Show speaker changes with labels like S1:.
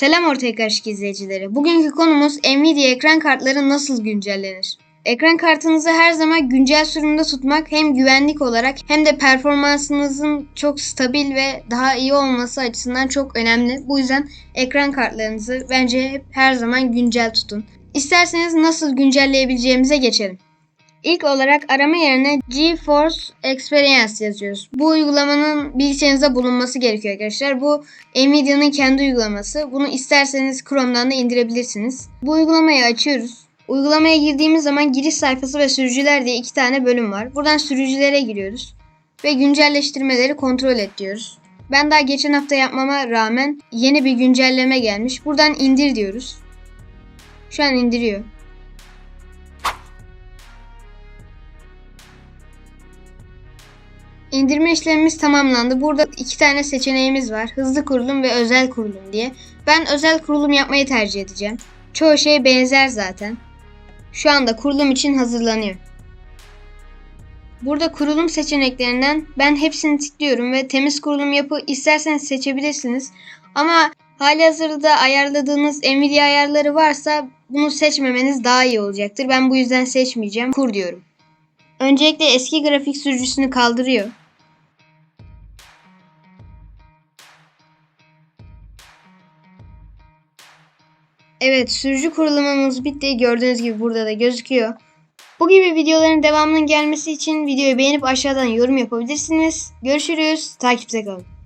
S1: Selam ortaya karışık izleyicileri. Bugünkü konumuz Nvidia ekran kartları nasıl güncellenir? Ekran kartınızı her zaman güncel sürümde tutmak hem güvenlik olarak hem de performansınızın çok stabil ve daha iyi olması açısından çok önemli. Bu yüzden ekran kartlarınızı bence hep her zaman güncel tutun. İsterseniz nasıl güncelleyebileceğimize geçelim. İlk olarak arama yerine GeForce Experience yazıyoruz. Bu uygulamanın bilgisayarınızda bulunması gerekiyor arkadaşlar. Bu Nvidia'nın kendi uygulaması. Bunu isterseniz Chrome'dan da indirebilirsiniz. Bu uygulamayı açıyoruz. Uygulamaya girdiğimiz zaman giriş sayfası ve sürücüler diye iki tane bölüm var. Buradan sürücülere giriyoruz ve güncelleştirmeleri kontrol et diyoruz. Ben daha geçen hafta yapmama rağmen yeni bir güncelleme gelmiş. Buradan indir diyoruz. Şu an indiriyor. İndirme işlemimiz tamamlandı. Burada iki tane seçeneğimiz var. Hızlı kurulum ve özel kurulum diye. Ben özel kurulum yapmayı tercih edeceğim. Çoğu şey benzer zaten. Şu anda kurulum için hazırlanıyor. Burada kurulum seçeneklerinden ben hepsini tıklıyorum ve temiz kurulum yapı isterseniz seçebilirsiniz. Ama hali hazırda ayarladığınız Nvidia ayarları varsa bunu seçmemeniz daha iyi olacaktır. Ben bu yüzden seçmeyeceğim. Kur diyorum. Öncelikle eski grafik sürücüsünü kaldırıyor. Evet sürücü kurulumumuz bitti. Gördüğünüz gibi burada da gözüküyor. Bu gibi videoların devamının gelmesi için videoyu beğenip aşağıdan yorum yapabilirsiniz. Görüşürüz. Takipte kalın.